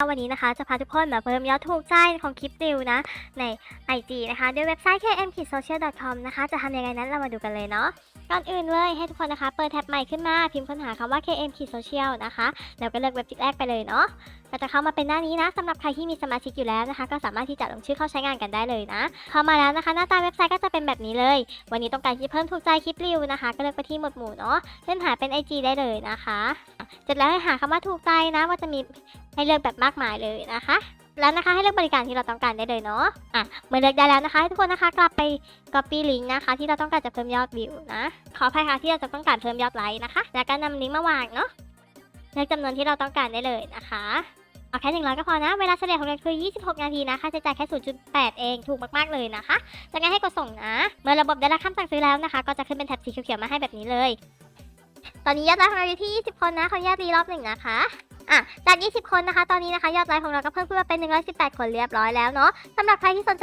วันนี้นะคะจะพาทุกคนมาเพิ่มยอดถูกใจของคลิปดิวนะ ใน IG นะคะด้วยเว็บไซต์ kmsocial.com นะคะ จะทำยังไงนั้นเรามาดูกันเลยเนาะก่อนอื่นเลยให้ทุกคนนะคะเปิดแท็บใหม่ขึ้นมาพิมพ์ค้นหาคำว่า km social นะคะ แล้วก็เลือกเว็บแรกไปเลยเนาะก็จะเข้ามาเป็นหน้านี้นะสำหรับใครที่มีสมาชิกอยู่แล้วนะคะ ก็สามารถที่จะลงชื่อเข้าใช้งานกันได้เลยนะเข้ามาแล้วนะคะ หน้าตาเว็บไซต์ก็จะเป็นแบบนี้เลย วันนี้ต้องการที่เพิ่มถูกใจคลิปรีวิวนะคะ ก็เลือกไปที่หมวดหมู่เนาะเลื่อนหาเป็น IG ได้เลยนะคะ เสร็จแล้วให้หาคำว่าถูกใจนะ ว่าจะมี ให้เลือกแบบมากมายเลยนะคะ แล้วนะคะให้เลือกบริการที่เราต้องการได้เลยเนาะอะเมื่อเลือกได้แล้วนะคะให้ทุกคนนะคะกลับไป copy link นะคะ ที่เราต้องการจะเพิ่มยอดวิวนะขออภัยค่ะที่เราจะต้องการเพิ่มยอดไลค์นะคะ แล้วก็นำลิงก์มาวางเนาะเลือกจำนวนที่เราต้องการได้เลยนะคะเอาแค่หนึ่งร้อยก็พอนะ เวลาเฉลี่ยของเราคือ 26 นาทีนะค่าใช้จ่ายแค่ 0.8 เอง ถูกมากๆเลยนะคะ จากนั้นให้กดส่งนะ เมื่อระบบได้รับคำสั่งซื้อแล้วนะคะ ก็จะขึ้นเป็นแท็บสีเขียวๆมาให้แบบนี้เลย ตอนนี้ยอดไลค์ของเราอยู่ที่ 20 คนนะ ขออนุญาตรีรอบหนึ่งนะคะ อะจาก 20 คนนะคะ ตอนนี้นะคะ ยอดไลค์ของเราก็เพิ่มขึ้นมาเป็น 118 คนเรียบร้อยแล้วเนาะสำหรับใครที่สนใจ